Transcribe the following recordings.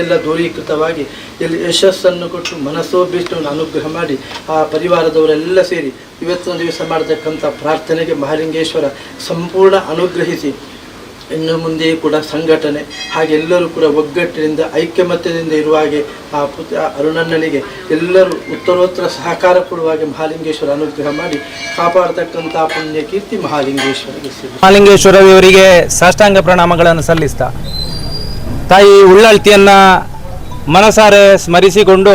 ಎಲ್ಲ ದೂರೀಕೃತವಾಗಿ ಎಲ್ಲಿ ಯಶಸ್ಸನ್ನು ಕೊಟ್ಟು ಮನಸ್ಸೋ ಅನುಗ್ರಹ ಮಾಡಿ ಆ ಪರಿವಾರದವರೆಲ್ಲ ಸೇರಿ ಇವತ್ತಿನ ದಿವಸ ಮಾಡತಕ್ಕಂಥ ಪ್ರಾರ್ಥನೆಗೆ ಮಹಾಲಿಂಗೇಶ್ವರ ಸಂಪೂರ್ಣ ಅನುಗ್ರಹಿಸಿ ಇನ್ನು ಮುಂದೆಯೂ ಕೂಡ ಸಂಘಟನೆ ಹಾಗೆ ಎಲ್ಲರೂ ಕೂಡ ಒಗ್ಗಟ್ಟಿನಿಂದ, ಐಕ್ಯಮತ್ಯದಿಂದ ಇರುವ ಹಾಗೆ ಆ ಪುತ್ರ ಅರುಣಣ್ಣನಿಗೆ ಎಲ್ಲರೂ ಉತ್ತರೋತ್ತರ ಸಹಕಾರ ಕೊಡುವ ಮಹಾಲಿಂಗೇಶ್ವರ ಅನುಗ್ರಹ ಮಾಡಿ ಕಾಪಾಡತಕ್ಕಂಥ ಪುಣ್ಯ ಕೀರ್ತಿ ಮಹಾಲಿಂಗೇಶ್ವರಿಗೆ ಮಹಾಲಿಂಗೇಶ್ವರ ಇವರಿಗೆ ಸಾಷ್ಟಾಂಗ ಪ್ರಣಾಮಗಳನ್ನು ಸಲ್ಲಿಸ್ತಾ, ತಾಯಿ ಉಳ್ಳಾಳ್ತಿಯನ್ನ ಮನಸಾರೆ ಸ್ಮರಿಸಿಕೊಂಡು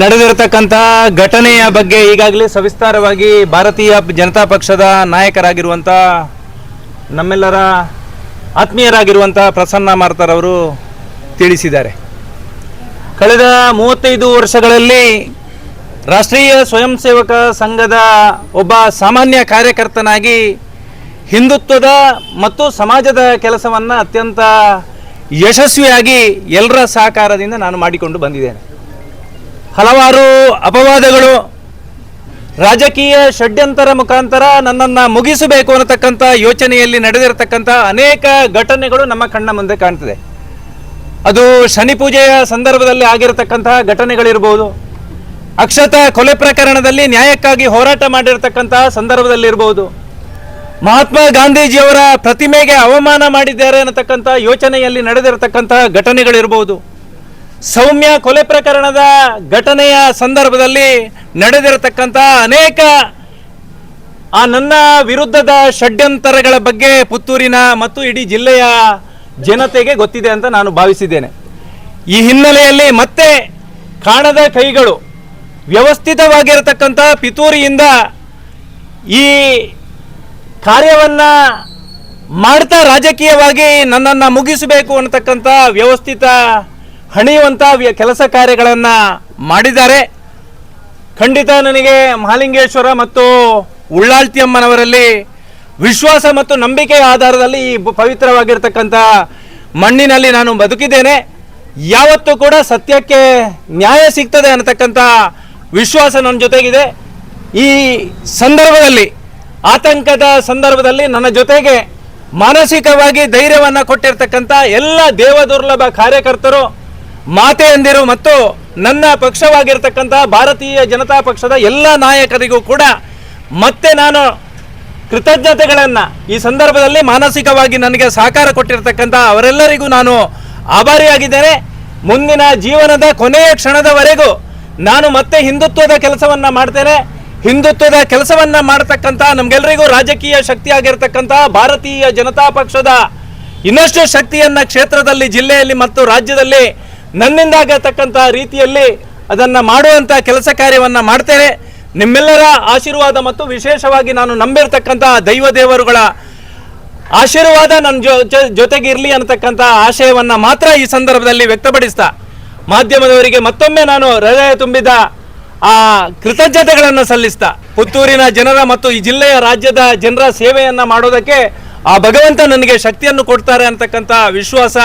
ನಡೆದಿರತಕ್ಕಂತಹ ಘಟನೆಯ ಬಗ್ಗೆ ಈಗಾಗಲೇ ಸವಿಸ್ತಾರವಾಗಿ ಭಾರತೀಯ ಜನತಾ ಪಕ್ಷದ ನಾಯಕರಾಗಿರುವಂಥ ನಮ್ಮೆಲ್ಲರ ಆತ್ಮೀಯರಾಗಿರುವಂಥ ಪ್ರಸನ್ನ ಮಾರ್ತರವರು ತಿಳಿಸಿದ್ದಾರೆ. ಕಳೆದ ಮೂವತ್ತೈದು ವರ್ಷಗಳಲ್ಲಿ ರಾಷ್ಟ್ರೀಯ ಸ್ವಯಂ ಸೇವಕ ಸಂಘದ ಒಬ್ಬ ಸಾಮಾನ್ಯ ಕಾರ್ಯಕರ್ತನಾಗಿ ಹಿಂದುತ್ವದ ಮತ್ತು ಸಮಾಜದ ಕೆಲಸವನ್ನು ಅತ್ಯಂತ ಯಶಸ್ವಿಯಾಗಿ ಎಲ್ಲರ ಸಹಕಾರದಿಂದ ನಾನು ಮಾಡಿಕೊಂಡು ಬಂದಿದ್ದೇನೆ. ಹಲವಾರು ಅಪವಾದಗಳು ರಾಜಕೀಯ ಷಡ್ಯಂತರ ಮುಖಾಂತರ ನನ್ನನ್ನು ಮುಗಿಸಬೇಕು ಅನ್ನತಕ್ಕಂಥ ಯೋಚನೆಯಲ್ಲಿ ನಡೆದಿರತಕ್ಕಂಥ ಅನೇಕ ಘಟನೆಗಳು ನಮ್ಮ ಕಣ್ಣ ಮುಂದೆ ಕಾಣ್ತದೆ. ಅದು ಶನಿ ಪೂಜೆಯ ಸಂದರ್ಭದಲ್ಲಿ ಆಗಿರತಕ್ಕಂತಹ ಘಟನೆಗಳಿರ್ಬೋದು, ಅಕ್ಷತ ಕೊಲೆ ಪ್ರಕರಣದಲ್ಲಿ ನ್ಯಾಯಕ್ಕಾಗಿ ಹೋರಾಟ ಮಾಡಿರತಕ್ಕಂತಹ ಸಂದರ್ಭದಲ್ಲಿರ್ಬೋದು, ಮಹಾತ್ಮ ಗಾಂಧೀಜಿಯವರ ಪ್ರತಿಮೆಗೆ ಅವಮಾನ ಮಾಡಿದ್ದಾರೆ ಅನ್ನತಕ್ಕಂಥ ಯೋಚನೆಯಲ್ಲಿ ನಡೆದಿರತಕ್ಕಂತಹ ಘಟನೆಗಳಿರ್ಬೋದು. ಸೌಮ್ಯ ಕೊಲೆ ಪ್ರಕರಣದ ಘಟನೆಯ ಸಂದರ್ಭದಲ್ಲಿ ನಡೆದಿರತಕ್ಕಂಥ ಅನೇಕ, ಆ ನನ್ನ ವಿರುದ್ಧದ ಷಡ್ಯಂತರಗಳ ಬಗ್ಗೆ ಪುತ್ತೂರಿನ ಮತ್ತು ಇಡೀ ಜಿಲ್ಲೆಯ ಜನತೆಗೆ ಗೊತ್ತಿದೆ ಅಂತ ನಾನು ಭಾವಿಸಿದ್ದೇನೆ. ಈ ಹಿನ್ನೆಲೆಯಲ್ಲಿ ಮತ್ತೆ ಕಾಣದ ಕೈಗಳು ವ್ಯವಸ್ಥಿತವಾಗಿರತಕ್ಕಂಥ ಪಿತೂರಿಯಿಂದ ಈ ಕಾರ್ಯವನ್ನ ಮಾಡ್ತಾ ರಾಜಕೀಯವಾಗಿ ನನ್ನನ್ನು ಮುಗಿಸಬೇಕು ಅನ್ನತಕ್ಕಂಥ ವ್ಯವಸ್ಥಿತ ಹಣಿಯುವಂಥ ಕೆಲಸ ಕಾರ್ಯಗಳನ್ನು ಮಾಡಿದ್ದಾರೆ. ಖಂಡಿತ ನನಗೆ ಮಹಾಲಿಂಗೇಶ್ವರ ಮತ್ತು ಉಳ್ಳಾಳ್ತಿಯಮ್ಮನವರಲ್ಲಿ ವಿಶ್ವಾಸ ಮತ್ತು ನಂಬಿಕೆಯ ಆಧಾರದಲ್ಲಿ ಈ ಪವಿತ್ರವಾಗಿರ್ತಕ್ಕಂಥ ಮಣ್ಣಿನಲ್ಲಿ ನಾನು ಬದುಕಿದ್ದೇನೆ. ಯಾವತ್ತೂ ಕೂಡ ಸತ್ಯಕ್ಕೆ ನ್ಯಾಯ ಸಿಗ್ತದೆ ಅನ್ನತಕ್ಕಂಥ ವಿಶ್ವಾಸ ನನ್ನ ಜೊತೆಗಿದೆ. ಈ ಸಂದರ್ಭದಲ್ಲಿ, ಆತಂಕದ ಸಂದರ್ಭದಲ್ಲಿ ನನ್ನ ಜೊತೆಗೆ ಮಾನಸಿಕವಾಗಿ ಧೈರ್ಯವನ್ನು ಕೊಟ್ಟಿರ್ತಕ್ಕಂಥ ಎಲ್ಲ ದೇವದುರ್ಲಭ ಕಾರ್ಯಕರ್ತರು ಮಾತೆಯಂದಿರು ಮತ್ತು ನನ್ನ ಪಕ್ಷವಾಗಿರ್ತಕ್ಕಂಥ ಭಾರತೀಯ ಜನತಾ ಪಕ್ಷದ ಎಲ್ಲ ನಾಯಕರಿಗೂ ಕೂಡ ಮತ್ತೆ ನಾನು ಕೃತಜ್ಞತೆಗಳನ್ನು ಈ ಸಂದರ್ಭದಲ್ಲಿ ಮಾನಸಿಕವಾಗಿ ನನಗೆ ಸಹಕಾರ ಕೊಟ್ಟಿರ್ತಕ್ಕಂಥ ಅವರೆಲ್ಲರಿಗೂ ನಾನು ಆಭಾರಿಯಾಗಿದ್ದೇನೆ. ಮುಂದಿನ ಜೀವನದ ಕೊನೆಯ ಕ್ಷಣದವರೆಗೂ ನಾನು ಮತ್ತೆ ಹಿಂದುತ್ವದ ಕೆಲಸವನ್ನು ಮಾಡ್ತೇನೆ. ಹಿಂದುತ್ವದ ಕೆಲಸವನ್ನು ಮಾಡತಕ್ಕಂಥ ನಮಗೆಲ್ಲರಿಗೂ ರಾಜಕೀಯ ಶಕ್ತಿಯಾಗಿರ್ತಕ್ಕಂಥ ಭಾರತೀಯ ಜನತಾ ಪಕ್ಷದ ಇನ್ನಷ್ಟು ಶಕ್ತಿಯನ್ನ ಕ್ಷೇತ್ರದಲ್ಲಿ, ಜಿಲ್ಲೆಯಲ್ಲಿ ಮತ್ತು ರಾಜ್ಯದಲ್ಲಿ ನನ್ನಿಂದಾಗತಕ್ಕಂಥ ರೀತಿಯಲ್ಲಿ ಅದನ್ನ ಮಾಡುವಂಥ ಕೆಲಸ ಕಾರ್ಯವನ್ನ ಮಾಡ್ತೇನೆ. ನಿಮ್ಮೆಲ್ಲರ ಆಶೀರ್ವಾದ ಮತ್ತು ವಿಶೇಷವಾಗಿ ನಾನು ನಂಬಿರ್ತಕ್ಕಂಥ ದೈವ ದೇವರುಗಳ ಆಶೀರ್ವಾದ ನನ್ನ ಜೊ ಜೊತೆಗೆ ಇರಲಿ ಅನ್ನತಕ್ಕಂಥ ಆಶಯವನ್ನ ಮಾತ್ರ ಈ ಸಂದರ್ಭದಲ್ಲಿ ವ್ಯಕ್ತಪಡಿಸ್ತಾ, ಮಾಧ್ಯಮದವರಿಗೆ ಮತ್ತೊಮ್ಮೆ ನಾನು ಹೃದಯ ತುಂಬಿದ ಆ ಕೃತಜ್ಞತೆಗಳನ್ನು ಸಲ್ಲಿಸ್ತಾ, ಪುತ್ತೂರಿನ ಜನರ ಮತ್ತು ಈ ಜಿಲ್ಲೆಯ ರಾಜ್ಯದ ಜನರ ಸೇವೆಯನ್ನು ಮಾಡೋದಕ್ಕೆ ಆ ಭಗವಂತ ನನಗೆ ಶಕ್ತಿಯನ್ನು ಕೊಡ್ತಾರೆ ಅಂತಕ್ಕಂಥ ವಿಶ್ವಾಸ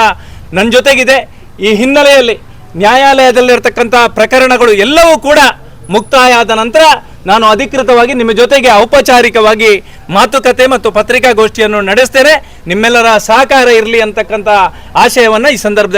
ನನ್ನ ಜೊತೆಗಿದೆ. ಈ ಹಿನ್ನೆಲೆಯಲ್ಲಿ ನ್ಯಾಯಾಲಯದಲ್ಲಿರ್ತಕ್ಕಂಥ ಪ್ರಕರಣಗಳು ಎಲ್ಲವೂ ಕೂಡ ಮುಕ್ತಾಯ ಆದ ನಂತರ ನಾನು ಅಧಿಕೃತವಾಗಿ ನಿಮ್ಮ ಜೊತೆಗೆ ಔಪಚಾರಿಕವಾಗಿ ಮಾತುಕತೆ ಮತ್ತು ಪತ್ರಿಕಾಗೋಷ್ಠಿಯನ್ನು ನಡೆಸ್ತೇನೆ. ನಿಮ್ಮೆಲ್ಲರ ಸಹಕಾರ ಇರಲಿ ಅಂತಕ್ಕಂಥ ಆಶಯವನ್ನು ಈ ಸಂದರ್ಭದಲ್ಲಿ